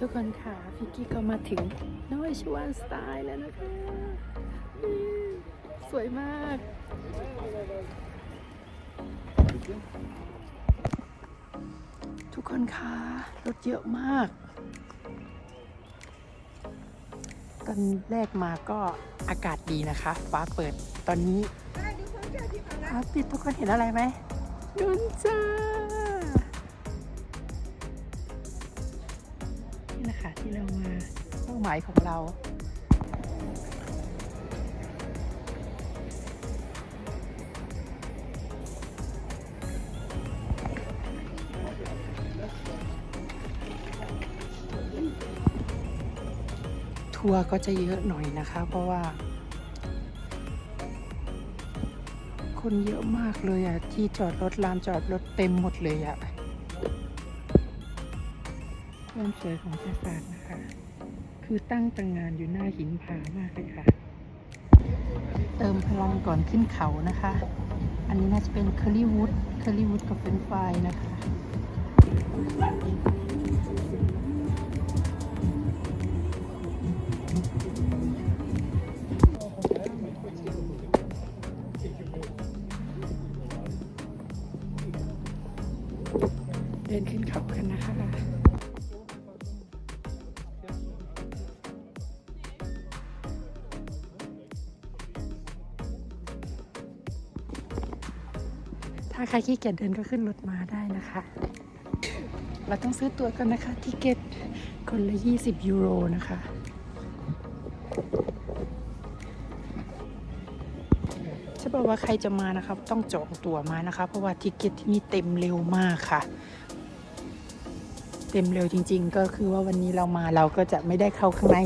ทุกคนค่ะฟิกกี้ก็มาถึงน้อยชวนสไตล์แล้วนะคะอืมสวยมาก ทุกคนค่ะรถเยอะมาก ตอนแรกมาก็อากาศดีนะคะ ฟ้าเปิดตอนนี้ฟ้าปิดทุกคนเห็นอะไรไหมนุ่นจ้า นะคะ ที่เรามาเป้าหมายของเราทัวร์ก็จะเยอะหน่อยนะคะ เพราะว่า คนเยอะมากเลยอะที่จอดรถลานจอดรถเต็มหมดเลยอะ ความสวยของปราสาทนะคะ คือตั้งตังงานอยู่หน้าหินผามากเลยค่ะ เติมพลังก่อนขึ้นเขานะคะ อันนี้น่าจะเป็นเคอรี่วูดเคอรี่วูดกับเฟรนช์ฟายนะคะเดินขึ้นเขากันนะคะ ถ้าใครขี้เกียจเดินก็ขึ้นรถมาได้นะคะ เราต้องซื้อตั๋วกันนะคะทิเก็ตคนละ 20 ยูโรนะคะจะบอกว่าใครจะมานะคะต้องจองตั๋วมานะคะ เพราะว่าทิเก็ตที่นี่เต็มเร็วมากค่ะ เต็มเร็วจริง ๆ ก็คือว่าวันนี้เรามาเราก็จะไม่ได้เข้าข้างใน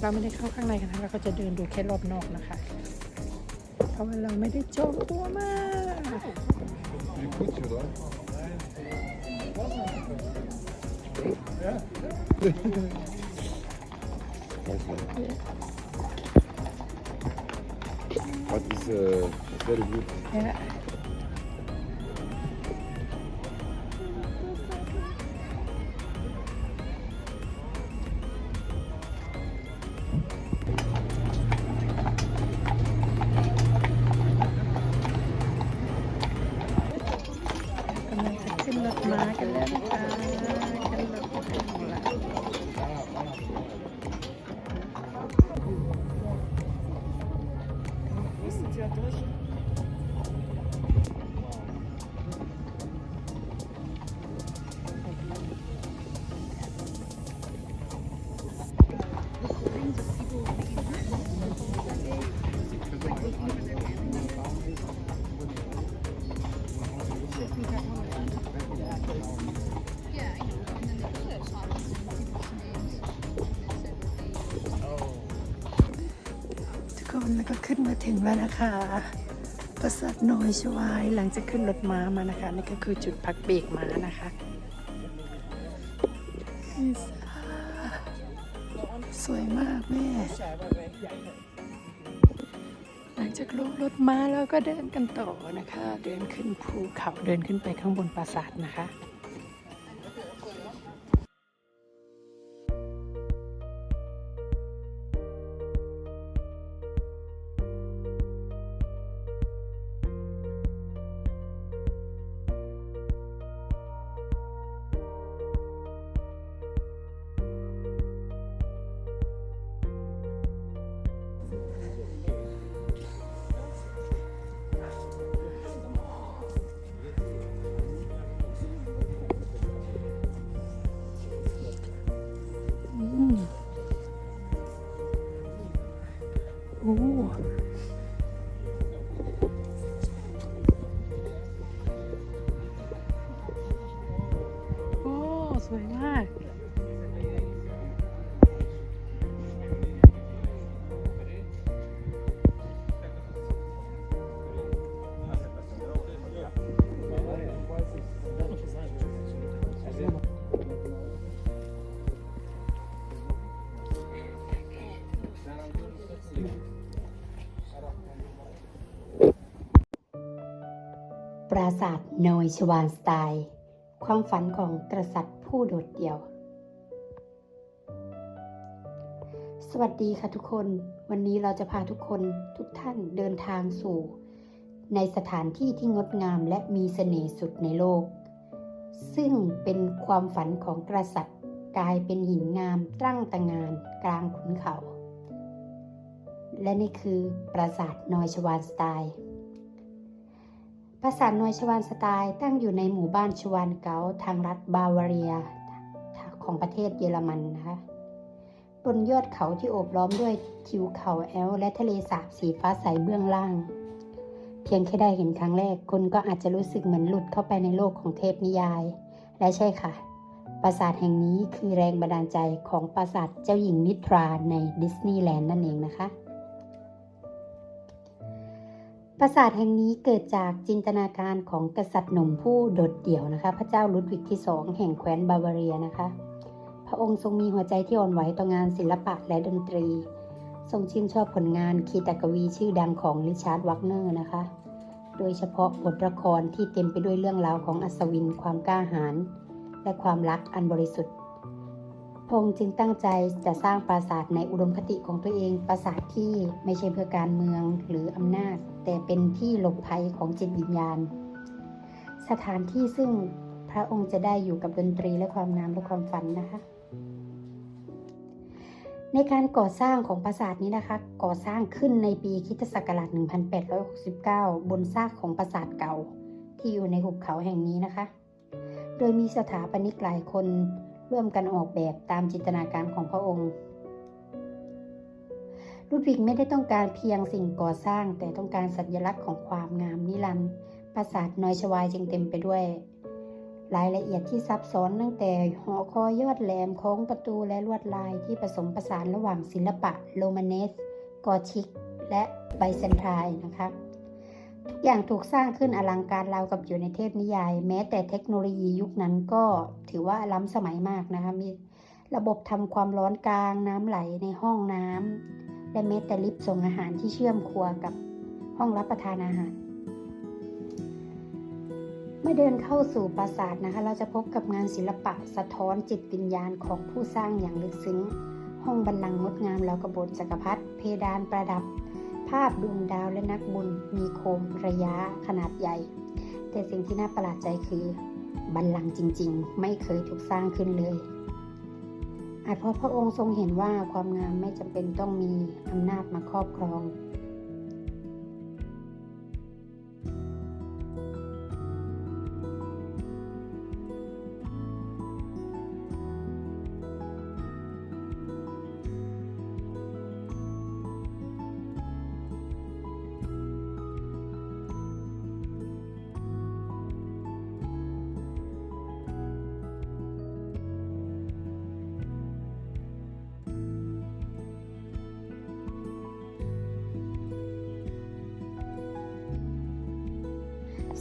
เราไม่ได้เข้าข้างในกันนะเราก็จะเดินดูแค่รอบนอกนะคะ เพราะว่าเราไม่ได้จองตั๋วมา Écoute, tu vois. What is uh, very good. เ แล้วนะคะ ปราสาทนอยชวายหลังจากขึ้นรถม้ามานะคะนี่ก็คือจุดพักเบรกม้านะคะสวยมากแม่ หลังจากลงรถม้าแล้วก็เดินกันต่อนะคะ เดินขึ้นภูเขาเดินขึ้นไปข้างบนปราสาทนะคะ ปราสาทนอยชวานสไตล์ ความฝันของกษัตริย์ผู้โดดเดี่ยว สวัสดีค่ะทุกคน วันนี้เราจะพาทุกคนทุกท่านเดินทางสู่ ในสถานที่ที่งดงามและมีเสน่ห์สุดในโลก ซึ่งเป็นความฝันของกษัตริย์กลายเป็นหินงามตั้งตระงานกลางขุนเขา และนี่คือปราสาทนอยชวานสไตล์ ปราสาทนอยชวานสไตล์ตั้งอยู่ในหมู่บ้านชวานเกาทางรัฐบาวาเรียของประเทศเยอรมันนะคะบนยอดเขาที่โอบล้อมด้วยทิวเขาแอล และทะเลสาบสีฟ้าใสเบื้องล่าง เพียงแค่ได้เห็นครั้งแรกคนก็อาจจะรู้สึกเหมือนหลุดเข้าไปในโลกของเทพนิยาย และใช่ค่ะ ปราสาทแห่งนี้คือแรงบันดาลใจของปราสาทเจ้าหญิงนิทราในดิสนีย์แลนด์นั่นเองนะคะ ปราสาทแห่งนี้เกิดจากจินตนาการของกษัตริย์หนุ่มผู้โดดเดี่ยวนะคะ พระเจ้าลุดวิกที่สองแห่งแคว้นบาวาเรียนะคะ พระองค์ทรงมีหัวใจที่อ่อนไหวต่องานศิลปะและดนตรี ทรงชื่นชอบผลงานคีตกวีชื่อดังของริชาร์ดวักเนอร์นะคะ โดยเฉพาะบทละครที่เต็มไปด้วยเรื่องราวของอัศวินความกล้าหาญและความรักอันบริสุทธิ์ พระองค์จึงตั้งใจจะสร้างปราสาทในอุดมคติของตัวเอง ปราสาทที่ไม่ใช่เพื่อการเมืองหรืออำนาจ แต่เป็นที่หลบภัยของจิตวิญญาณ สถานที่ซึ่งพระองค์จะได้อยู่กับดนตรีและความงามและความฝันนะคะ ในการก่อสร้างของปราสาทนี้นะคะ ก่อสร้างขึ้นในปีคิศักราช 1869 บนซากของปราสาทเก่าที่อยู่ในหุบเขาแห่งนี้นะคะ โดยมีสถาปนิกหลายคน ร่วมกันออกแบบตามจินตนาการของพระองค์ลุดวิกไม่ได้ต้องการเพียงสิ่งก่อสร้าง แต่ต้องการสัญลักษณ์ของความงามนิรันดร์ปราสาทนอยชวายจึงเต็มไปด้วย รายละเอียดที่ซับซ้อนตั้งแต่หอคอยยอดแหลมโค้งประตูและลวดลายที่ผสมผสานระหว่างศิลปะโรมาเนส กอธิก และไบเซนไทน์นะคะ ทุกอย่างถูกสร้างขึ้นอลังการราวกับอยู่ในเทพนิยาย แม้แต่เทคโนโลยียุคนั้นก็ถือว่าล้ำสมัยมากนะคะมีระบบทำความร้อนกลางน้ำไหลในห้องน้ำและแม้แต่ลิฟต์ส่งอาหารที่เชื่อมครัวกับห้องรับประทานอาหารเมื่อเดินเข้าสู่ปราสาทนะคะ เราจะพบกับงานศิลปะสะท้อนจิตวิญญาณของผู้สร้างอย่างลึกซึ้ง ห้องบันลังงดงามแล้วกระบฏจักรพรรดิเพดานประดับาพดวงดาวและนักบุญมีโคมระยะขนาดใหญ่ แต่สิ่งที่น่าประหลาดใจคือบันลังก์จริง ๆ ไม่เคยถูกสร้างขึ้นเลย อาจเพราะพระองค์ทรงเห็นว่าความงามไม่จำเป็นต้องมีอำนาจมาครอบครอง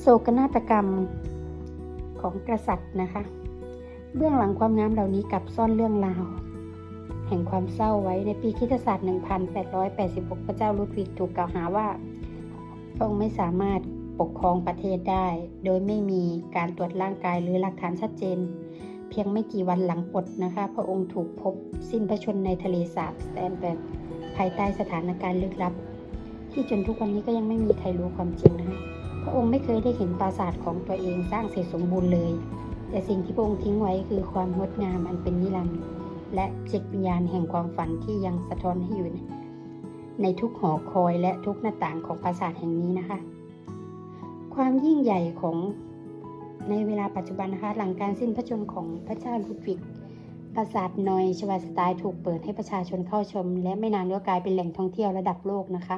โศกนาฏกรรมของกษัตริย์นะคะ เบื้องหลังความงามเหล่านี้กลับซ่อนเรื่องราว แห่งความเศร้าไว้ในปีคริสตศักราช1886 พระเจ้าลุดวิกถูกกล่าวหาว่าพระองค์ไม่สามารถปกครองประเทศได้ โดยไม่มีการตรวจร่างกายหรือหลักฐานชัดเจน เพียงไม่กี่วันหลังปลดนะคะ พระองค์ถูกพบสิ้นพระชนในทะเลสาบสแตนแบกภายใต้สถานการณ์ลึกลับ ที่จนทุกวันนี้ก็ยังไม่มีใครรู้ความจริงนะคะ พระองค์ไม่เคยได้เห็นปราสาทของตัวเองสร้างเสร็จสมบูรณ์เลย แต่สิ่งที่พระองค์ทิ้งไว้คือความงดงามอันเป็นนิรันดร์และจิตวิญญาณแห่งความฝันที่ยังสะท้อนให้อยู่ ในทุกหอคอยและทุกหน้าต่างของปราสาทแห่งนี้นะคะ ความยิ่งใหญ่ของในเวลาปัจจุบันนะคะ หลังการสิ้นพระชนม์ของพระเจ้าลุดวิกปราสาทนอยชวาสไตล์ถูกเปิดให้ประชาชนเข้าชม และไม่นานก็กลายเป็นแหล่งท่องเที่ยวระดับโลกนะคะ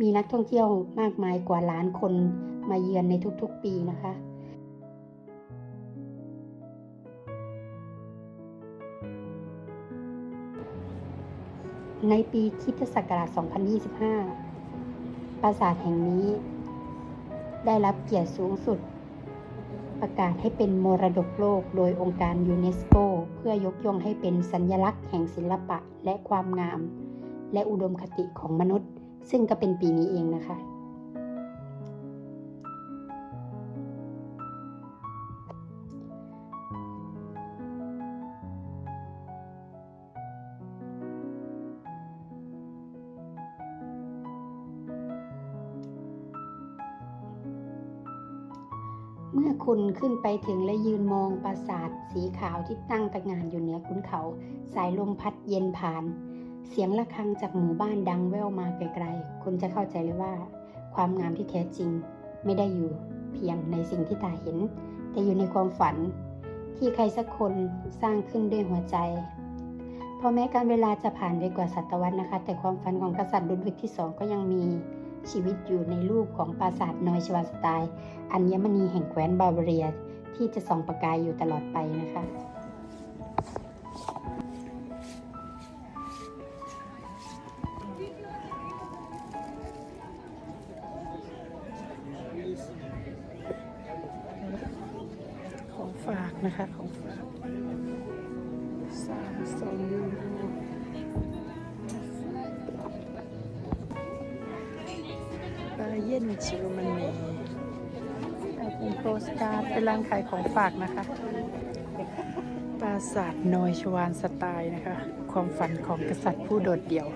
มีนักท่องเที่ยวมากมายกว่าล้านคนมาเยือนในทุกๆปีนะคะในปีคริสตศักราช 2025 ปราสาทแห่งนี้ ได้รับเกียรติสูงสุด ประกาศให้เป็นมรดกโลกโดยองค์การยูเนสโก เพื่อยกย่องให้เป็นสัญลักษณ์แห่งศิลปะและความงาม และอุดมคติของมนุษย์ ซึ่งก็เป็นปีนี้เองนะคะ เมื่อคุณขึ้นไปถึงและยืนมองปราสาทสีขาวที่ตั้งตะงานอยู่เหนือคุนเขา สายลมพัดเย็นผ่าน เสียงะระฆังจากหมู่บ้านดังแว่วมาไกลๆ คุณจะเข้าใจเลยว่า ความงามที่แท้จริงไม่ได้อยู่เพียงในสิ่งที่ตาเห็น แต่อยู่ในความฝัน ที่ใครสักคนสร้างขึ้นด้วยหัวใจพราะแม้การเวลาจะผ่านไปกว่าศตวรรษนะคะ แต่ความฝันของกษัตริย์ลุดวิกที่สองก็ยังมีชีวิตอยู่ในรูปของปราสาทนอยชวาสไตล์อัญมณีแห่งแคว้นบาเวเรีย ที่จะส่องประกายอยู่ตลอดไปนะคะ นะคะของสามสองบาเยนเยอรมนีเอาเป็นโปสการ์ดเป็นร้านขายของฝากนะคะปราสาทนอยชวานสไตล์นะคะ ความฝันของกษัตริย์ผู้โดดเดี่ยว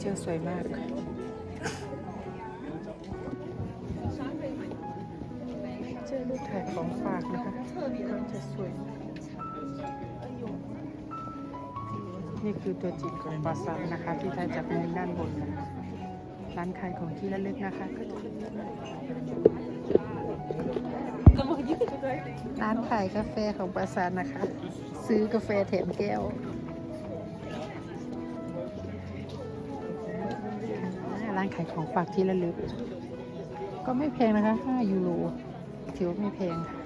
เจ้าสวยมาก วยนี่คือตัวจริงของปราสาทนะคะ ที่ถ่ายจากมุมด้านบนนะร้านขายของที่ระลึกนะคะก็จะร้านขายกาแฟของปราสาทนะคะ ซื้อกาแฟแถมแก้วร้านขายของฝากที่ระลึก ก็ไม่แพงนะคะ 5 ยูโรถือว่าไม่แพงค่ะ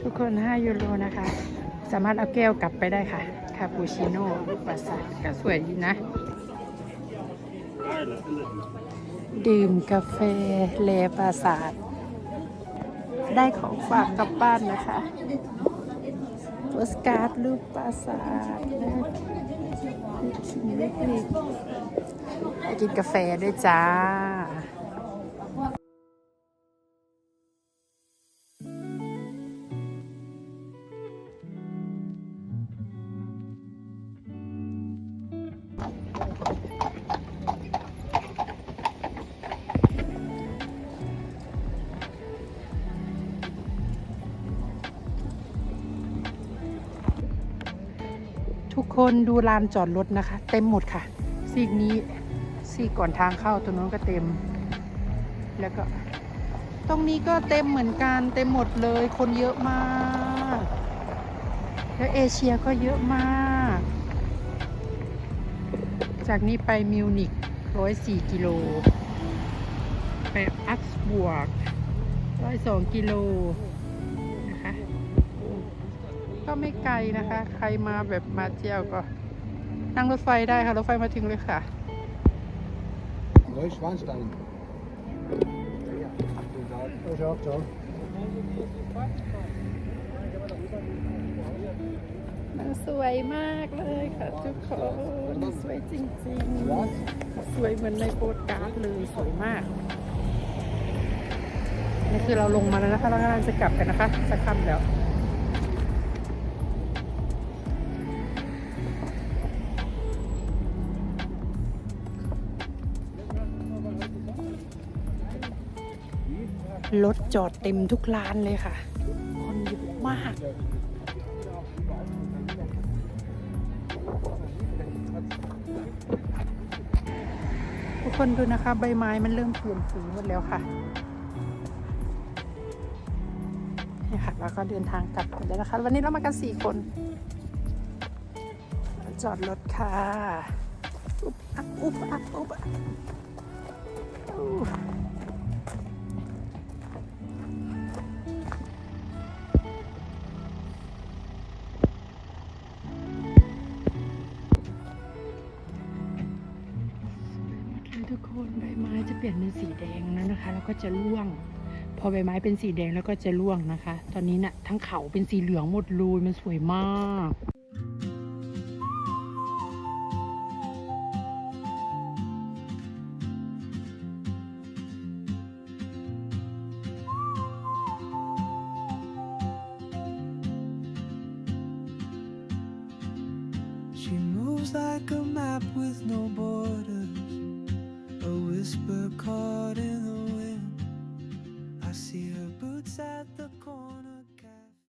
ทุกคน 5 ยูโรนะคะ สามารถเอาแก้วกลับไปได้ค่ะ คาปูชิโน่ปราสาทก็สวยดีนะ ดื่มกาแฟเลปราสาทได้ของฝากกลับบ้านนะคะโปสการ์ดรูปปราสาทนะขิงเล็กๆไปกินกาแฟด้วยจ้า คนดูลานจอดรถนะคะ เต็มหมดค่ะซีกนี้ซีกก่อนทางเข้าตรงนู้นก็เต็ม แล้วก็ ตรงนี้ก็เต็มเหมือนกันเต็มหมดเลย คนเยอะมาก แล้วเอเชียก็เยอะมาก จากนี้ไปมิวนิก104กิโลไปอักซ์บวก102กิโล ก็ไม่ไกลนะคะ ใครมาแบบมาเที่ยวก็ นั่งรถไฟได้ค่ะ รถไฟมาถึงเลยค่ะ Neuschwanstein. Ja, ciao, ciao. มันสวยมากเลยค่ะทุกคนสวยจริง Was? ๆสวยเหมือนในโปสการ์ดเลยสวยมากนี่คือเราลงมาแล้วนะคะเรากำลังจะกลับกันนะคะจะค่ำแล้ว รถจอดเต็มทุกร้านเลยค่ะ คนเยอะมากทุกคนดูนะคะ ใบไม้มันเริ่มเปลี่ยนสีหมดแล้วค่ะนี่ค่ะแล้วก็เดินทางกลับกันแล้วนะคะ วันนี้เรามากันสี่คน จอดรถค่ะ อุ๊บอับอุ๊บอับอุ๊บอับ ก็จะร่วง พอใบไม้เป็นสีแดงแล้วก็จะร่วงนะคะ ตอนนี้นะ่ะทั้งเขาเป็นสีเหลืองหมดเลยมันสวยมาก